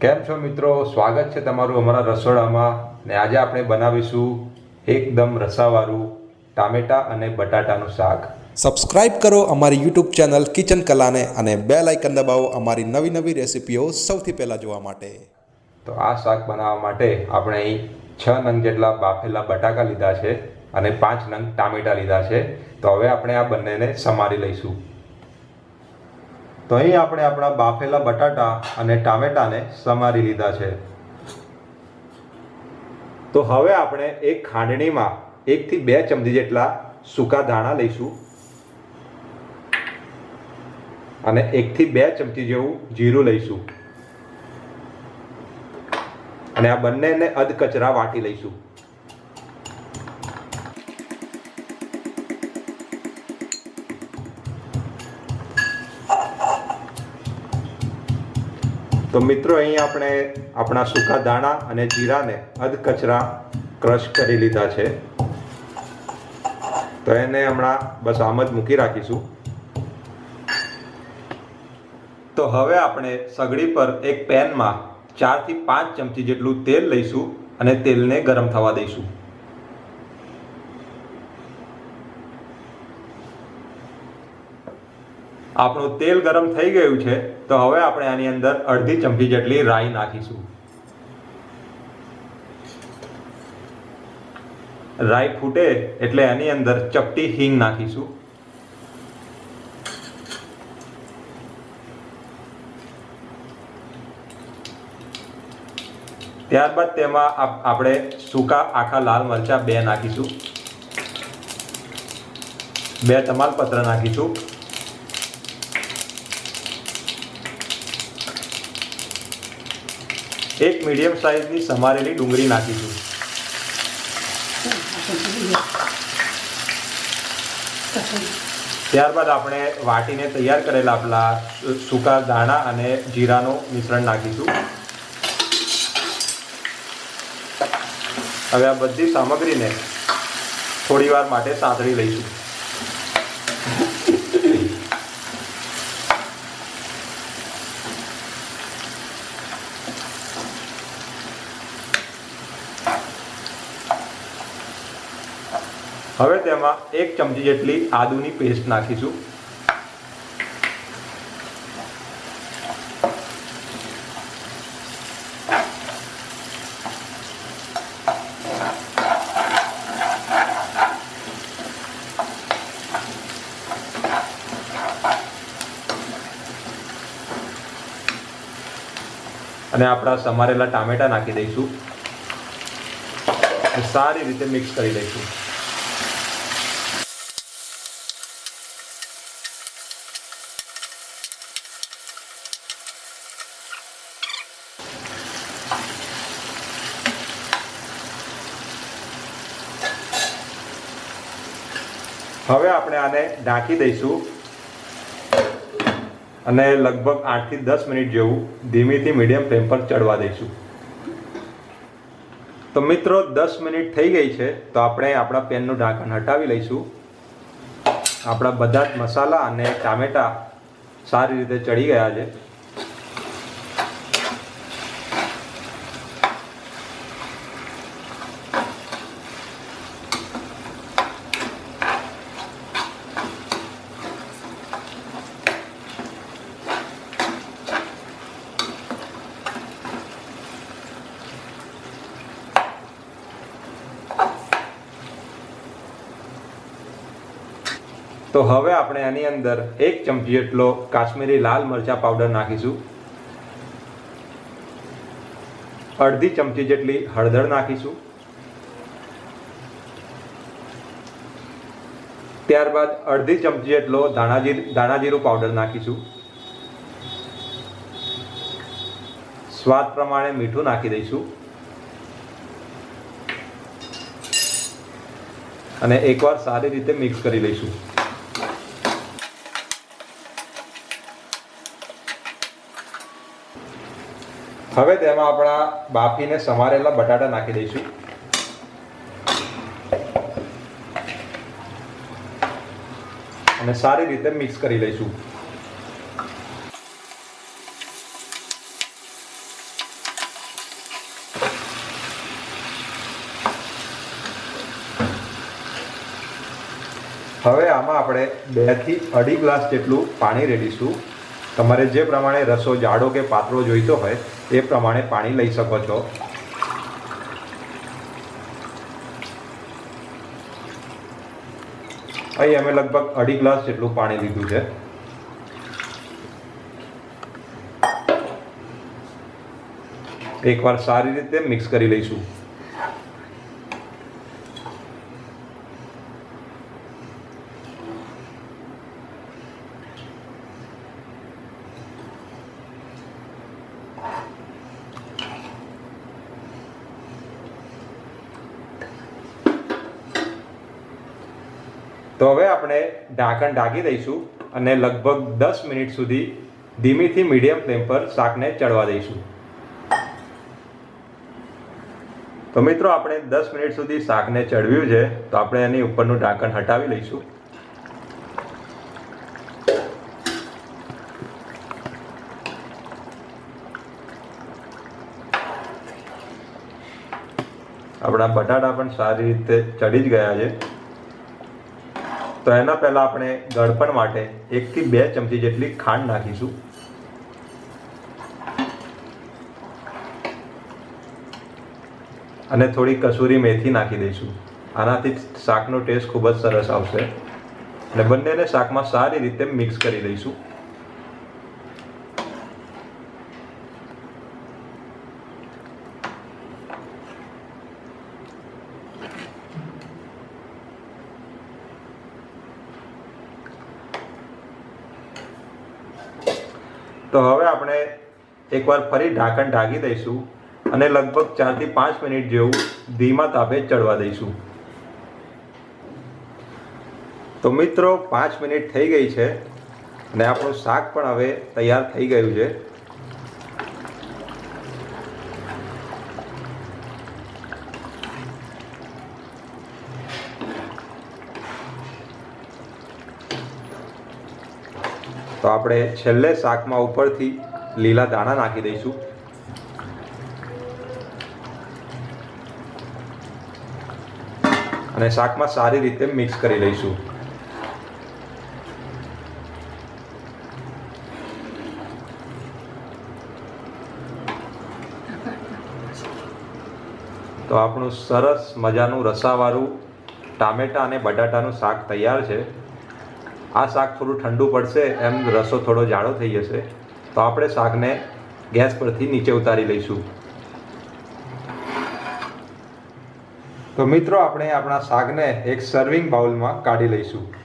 કેમ છો મિત્રો? સ્વાગત છે તમારું અમારા રસોડામાં ને આજે આપણે બનાવીશું એકદમ રસાવાળું ટામેટા અને બટાટાનું શાક. સબસ્ક્રાઇબ કરો અમારી યુટ્યુબ ચેનલ કિચન કલાને અને બે લાઇકન દબાવો અમારી નવી નવી રેસિપીઓ સૌથી પહેલાં જોવા માટે. તો આ શાક બનાવવા માટે આપણે અહીં છ નંગ જેટલા બાફેલા બટાકા લીધા છે અને પાંચ નંગ ટામેટા લીધા છે. તો હવે આપણે આ બંનેને સમારી લઈશું. તો અહીં આપણે આપણા બાફેલા બટાટા અને ટામેટાને સમારી લીધા છે. તો હવે આપણે એક ખાંડણીમાં એકથી બે ચમચી જેટલા સૂકા ધાણા લઈશું. અને એકથી બે ચમચી જેવું જીરું લઈશું. અને આ બંનેને અધકચરા વાટી લઈશું. તો મિત્રો, અહીં આપણે આપણા સૂકા દાણા અને જીરાને અધકચરા ક્રશ કરી લીધા છે. તો એને હમણાં બસ આમ જ મૂકી રાખીશું. તો હવે આપણે સગડી પર એક પેનમાં ચારથી પાંચ ચમચી જેટલું તેલ લઈશું અને તેલને ગરમ થવા દઈશું. આપણું તેલ ગરમ થઈ ગયું છે, તો હવે આપણે આની અંદર અડધી ચમચી જેટલી રાઈ નાખીશું. રાઈ ફૂટે એટલે એની અંદર ચપટી હિંગ નાખીશું. ત્યારબાદ તેમાં આપ- આપણે સૂકા આખા લાલ મરચા બે નાખીશું. બે તમાલપત્ર નાખીશું. એક મીડિયમ સાઇઝની સમારેલી ડુંગળી નાખીશું. ત્યારબાદ આપણે વાટીને તૈયાર કરેલા આપણા સૂકા દાણા અને જીરાનું મિશ્રણ નાખીશું. હવે આ બધી સામગ્રીને થોડી વાર માટે સાંતળી લઈશું. હવે તેમાં એક ચમચી જેટલી આદુની પેસ્ટ નાખીશું. અને આપણા સમારેલા ટામેટા નાખી દઈશું. સારી રીતે મિક્સ કરી દઈશું હવે આપણે આને ઢાંકી દઈશું. અને લગભગ આઠથી દસ મિનિટ જેવું ધીમીથી મીડિયમ ફ્લેમ પર ચડવા દઈશું. તો મિત્રો, દસ મિનિટ થઈ ગઈ છે, તો આપણે આપણા પેનનું ઢાંકણ હટાવી લઈશું. આપણા બધા જ મસાલા અને ટામેટા સારી રીતે ચડી ગયા છે. તો હવે આપણે આની અંદર એક ચમચી જેટલો કાશ્મીરી લાલ મરચા પાવડર નાખીશું. અડધી ચમચી જેટલી હળદર નાખીશું. ત્યારબાદ અડધી ચમચી જેટલો ધાણાજીર, ધાણાજીરું પાવડર નાખીશું. સ્વાદ પ્રમાણે મીઠું નાખી દઈશું. અને એકવાર સારી રીતે મિક્સ કરી લઈશું. હવે તેમાં આપણા બાફીને સમારેલા બટાટા નાખી દઈશું. અને સારી રીતે મિક્સ કરી લઈશું. હવે આમાં આપણે બેથી અઢી ગ્લાસ જેટલું પાણી રેડીશું. તમારે જે પ્રમાણે રસો, જાડો કે પાતળો જોઈતો હોય એ પ્રમાણે પાણી લઈ શકો છો. અહીં અમે લગભગ અઢી ગ્લાસ જેટલું પાણી લીધું છે. એકવાર સારી રીતે મિક્સ કરી લઈશું. તો હવે આપણે ઢાંકણ ઢાંકી દઈશું અને લગભગ દસ મિનિટ સુધી ધીમીથી મીડિયમ ફ્લેમ પર શાકને ચડવા દઈશું. તો મિત્રો, આપણે દસ મિનિટ સુધી શાકને ચડવ્યું છે, તો આપણે એની ઉપરનું ઢાંકણ હટાવી લઈશું. આપણા બટાટા પણ સારી રીતે ચડી જ ગયા છે. તો એના પહેલાં આપણે ગળપણ માટે એકથી બે ચમચી જેટલી ખાંડ નાખીશું. અને થોડી કસૂરી મેથી નાખી દઈશું. આનાથી શાકનો ટેસ્ટ ખૂબ જ સરસ આવશે. અને બંનેને શાકમાં સારી રીતે મિક્સ કરી દઈશું. તો હવે આપણે એકવાર ફરી ઢાંકણ ઢાંકી દઈશું અને લગભગ ચારથી પાંચ મિનિટ જેવું ધીમા તાપે ચડવા દઈશું. તો મિત્રો, પાંચ મિનિટ થઈ ગઈ છે અને આપણું શાક પણ હવે તૈયાર થઈ ગયું છે. તો આપણે છેલ્લે શાકમાં ઉપરથી લીલા દાણા નાખી દઈશું. અને શાકમાં સારી રીતે મિક્સ કરી લઈશું. તો આપણું સરસ મજાનું રસાવાળું ટામેટાં અને બટાટાનું શાક તૈયાર છે. આ શાક થોડું ઠંડુ પડશે, એમ રસો થોડો જાડો થઈ જશે, તો આપણે શાકને ગેસ પરથી નીચે ઉતારી લઈશું. તો મિત્રો, આપણે આપણા શાકને એક સર્વિંગ બાઉલમાં કાઢી લઈશું.